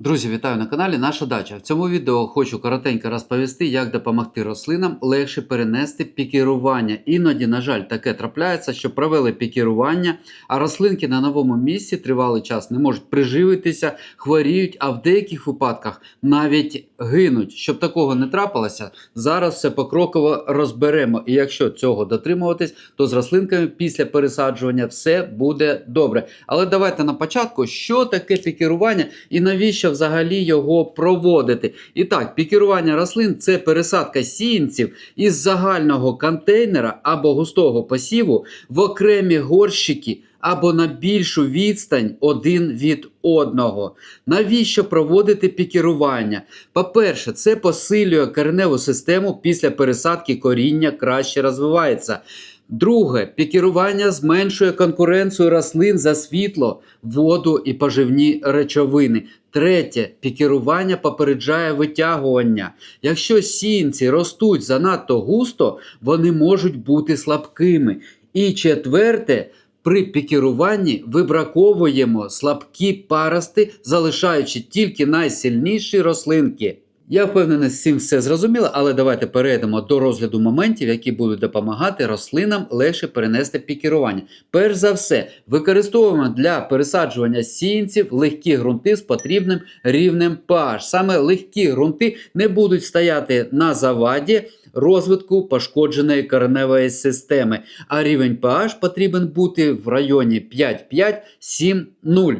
Друзі, вітаю на каналі Наша Дача. В цьому відео хочу коротенько розповісти, як допомогти рослинам легше перенести пікірування. Іноді, на жаль, таке трапляється, що провели пікірування, а рослинки на новому місці тривалий час не можуть приживитися, хворіють, а в деяких випадках навіть гинуть. Щоб такого не трапилося, зараз все покроково розберемо. І якщо цього дотримуватись, то з рослинками після пересаджування все буде добре. Але давайте на початку, що таке пікірування і навіщо взагалі його проводити. І так, пікірування рослин це пересадка сіянців із загального контейнера або густого посіву в окремі горщики. Або на більшу відстань один від одного. Навіщо проводити пікірування? По-перше, це посилює кореневу систему після пересадки коріння краще розвивається. Друге, пікірування зменшує конкуренцію рослин за світло, воду і поживні речовини. Третє, пікірування попереджає витягування. Якщо сінці ростуть занадто густо, вони можуть бути слабкими. І четверте, при пікіруванні вибраковуємо слабкі парости, залишаючи тільки найсильніші рослинки. Я впевнений, з цим все зрозуміло, але давайте перейдемо до розгляду моментів, які будуть допомагати рослинам легше перенести пікірування. Перш за все, використовуємо для пересаджування сіянців легкі ґрунти з потрібним рівнем pH. Саме легкі ґрунти не будуть стояти на заваді розвитку пошкодженої кореневої системи, а рівень pH потрібен бути в районі 5,5-7,0.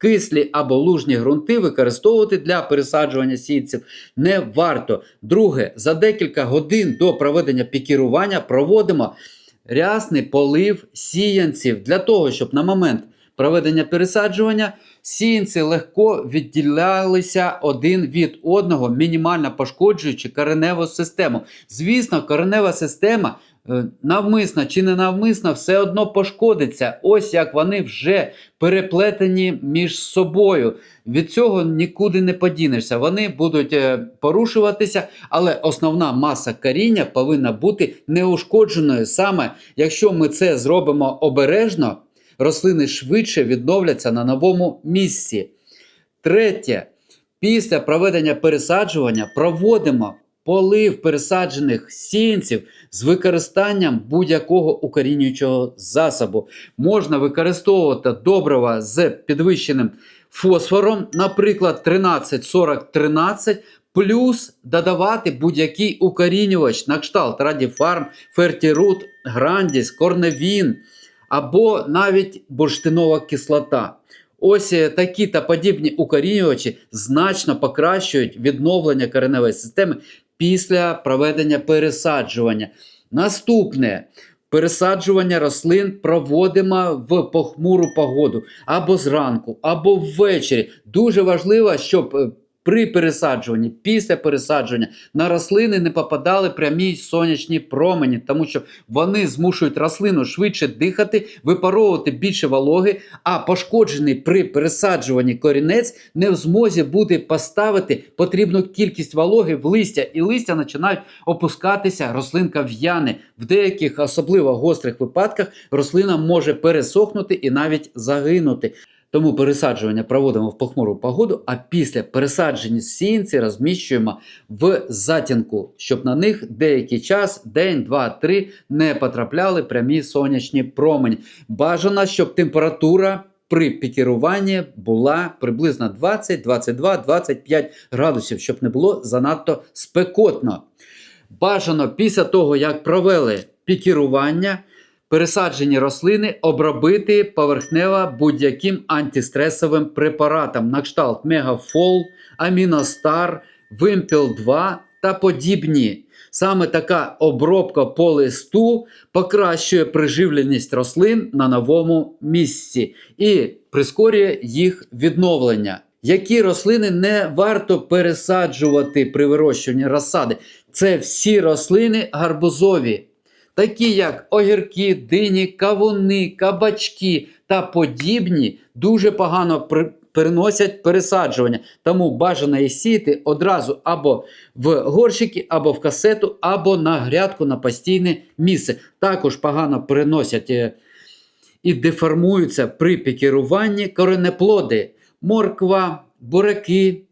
Кислі або лужні ґрунти використовувати для пересаджування сіянців не варто. Друге, за декілька годин до проведення пікірування проводимо рясний полив сіянців для того, щоб на момент проведення пересаджування сіянці легко відділялися один від одного, мінімально пошкоджуючи кореневу систему. Звісно, коренева система. Е, Навмисно чи не навмисно все одно пошкодиться. Ось як вони вже переплетені між собою. Від цього нікуди не подінешся. Вони будуть е, порушуватися, але основна маса коріння повинна бути неушкодженою. Саме якщо ми це зробимо обережно, рослини швидше відновляться на новому місці. Третє, після проведення пересаджування проводимо полив пересаджених сіянців з використанням будь-якого укорінюючого засобу. Можна використовувати добрива з підвищеним фосфором, наприклад, 13-40-13, плюс додавати будь-який укорінювач на кшталт Радіфарм, Фертірут, Грандіс, Корневін або навіть бурштинова кислота. Ось е, такі та подібні укорінювачі значно покращують відновлення кореневої системи після проведення пересаджування. Наступне пересаджування рослин проводимо в похмуру погоду або зранку, або ввечері. Дуже важливо, щоб е, при пересаджуванні, після пересадження на рослини не попадали прямі сонячні промені, тому що вони змушують рослину швидше дихати, випаровувати більше вологи, а пошкоджений при пересаджуванні корінець не в змозі буде поставити потрібну кількість вологи в листя, і листя починають опускатися, рослинка в'яне. В деяких особливо гострих випадках рослина може пересохнути і навіть загинути. Тому пересаджування проводимо в похмуру погоду, а після пересадження сіянці розміщуємо в затінку, щоб на них деякий час, день, два, три, не потрапляли прямі сонячні промені. Бажано, щоб температура при пікіруванні була приблизно 20, 22, 25 градусів, щоб не було занадто спекотно. Бажано після того, як провели пікірування, пересаджені рослини обробити поверхнево будь-яким антистресовим препаратом на кшталт Мегафол, Аміностар, Вимпіл 2 та подібні. Саме така обробка по листу покращує приживленість рослин на новому місці і прискорює їх відновлення. Які рослини не варто пересаджувати при вирощуванні розсади? Це всі рослини гарбузові, такі як огірки, дині, кавуни, кабачки та подібні, дуже погано переносять пересаджування. Тому бажано їх сіяти одразу або в горщики, або в касету, або на грядку на постійне місце. Також погано переносять е, і деформуються при пікіруванні коренеплоди. Морква, буряки,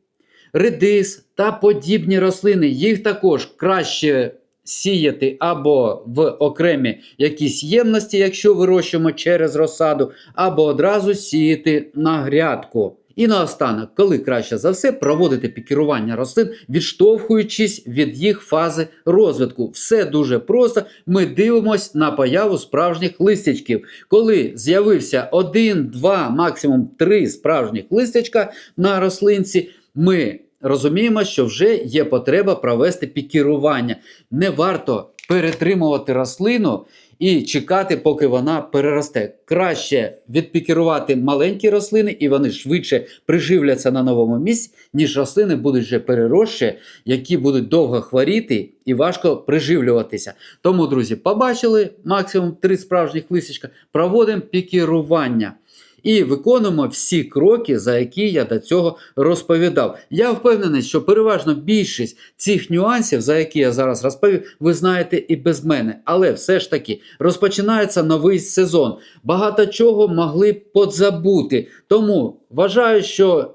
редис та подібні рослини. Їх також краще сіяти або в окремі якісь ємності, якщо вирощуємо через розсаду, або одразу сіяти на грядку. І наостанок, коли краще за все проводити пікірування рослин, відштовхуючись від їх фази розвитку. Все дуже просто. Ми дивимось на появу справжніх листячків. Коли з'явився один, два, максимум три справжніх листячка на рослинці, ми розуміємо, що вже є потреба провести пікірування. Не варто перетримувати рослину і чекати, поки вона переросте. Краще відпікірувати маленькі рослини, і вони швидше приживляться на новому місці, ніж рослини будуть вже переросші, які будуть довго хворіти і важко приживлюватися. Тому, друзі, побачили максимум три справжніх лисичка, проводимо пікірування. І виконуємо всі кроки, за які я до цього розповідав. Я впевнений, що переважно більшість цих нюансів, за які я зараз розповів, ви знаєте і без мене. Але все ж таки розпочинається новий сезон. Багато чого могли б подзабути. Тому вважаю, що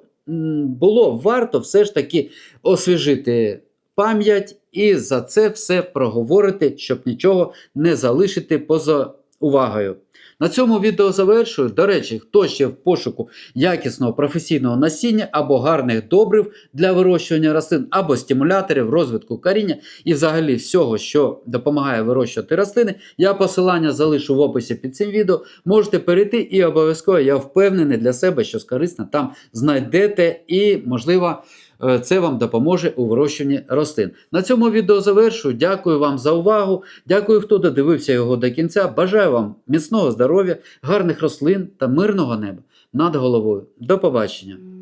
було варто все ж таки освіжити пам'ять і за це все проговорити, щоб нічого не залишити поза увагою. На цьому відео завершую. До речі, хто ще в пошуку якісного професійного насіння або гарних добрив для вирощування рослин, або стимуляторів розвитку коріння і взагалі всього, що допомагає вирощувати рослини, я посилання залишу в описі під цим відео. Можете перейти і обов'язково я впевнений для себе, що корисно там знайдете і, можливо, це вам допоможе у вирощуванні рослин. На цьому відео завершую. Дякую вам за увагу. Дякую, хто додивився його до кінця. Бажаю вам міцного здоров'я, гарних рослин та мирного неба над головою. До побачення!